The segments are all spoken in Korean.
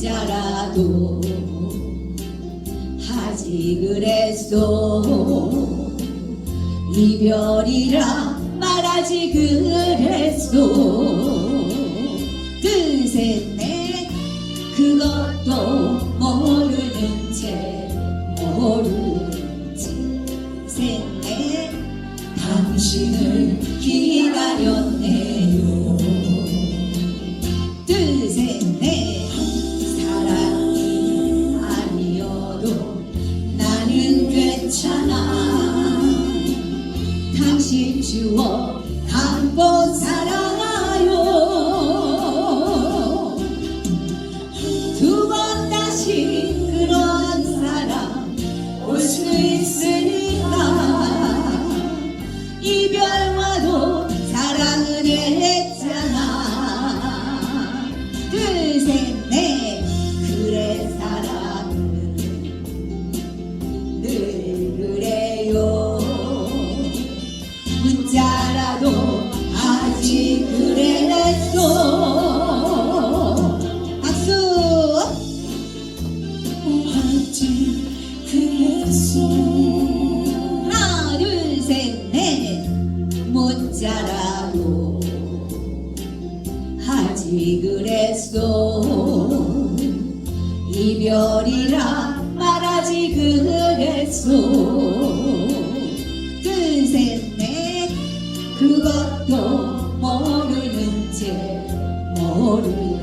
문자라도 하지 그랬소. 이별이라 말하지 그랬소. 드셋넷 그것도 모르는 채 모르는 채 셋넷 당신을 당신 주워 담 지 그랬어 하나 둘셋넷. 문자라도 하지 그랬어 이별이라 말하지 그랬소. 둘셋넷. 그것도 모르는 채 모르는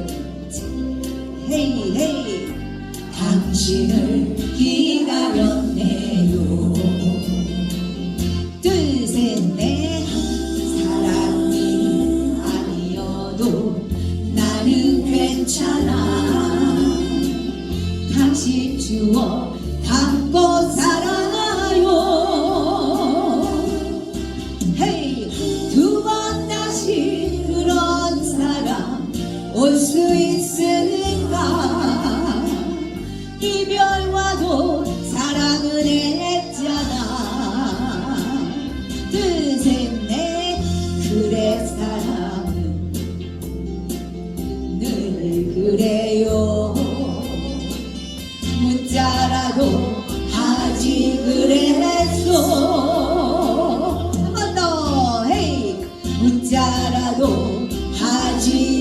주워 담고 살아요. 헤이 두번 다시 그런 사람 올 수 있으니 Rádio.